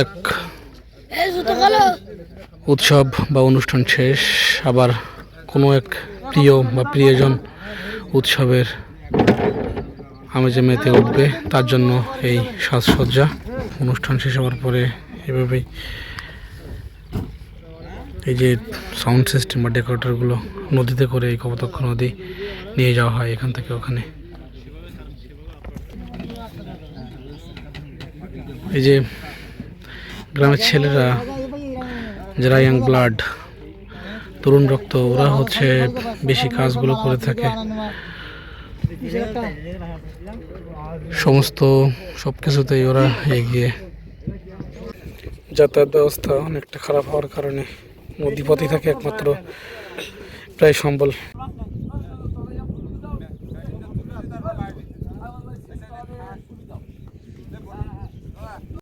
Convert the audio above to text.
এক উৎসব বা অনুষ্ঠান শেষ, আবার কোনো এক প্রিয় বা প্রিয়জন উৎসবের আমেজে মেতে উঠবে, তার জন্য এই সাজসজ্জা। অনুষ্ঠান শেষ হওয়ার পরে এভাবেই এই যে সাউন্ড সিস্টেম বা ডেকোরেটরগুলো নদীতে করে এই কপোতাক্ষ নদী নিয়ে যাওয়া হয় এখান থেকে ওখানে। এই যে গ্রামের ছেলেরা, যারা ইয়াং ব্লাড তরুণ রক্ত, ওরা হচ্ছে বেশি কাজগুলো করে থাকে। সমস্ত সব কিছুতেই ওরা এগিয়ে। যাতায়াত ব্যবস্থা অনেকটা খারাপ হওয়ার কারণে নদীপথে থাকে একমাত্র প্রায় সম্বল।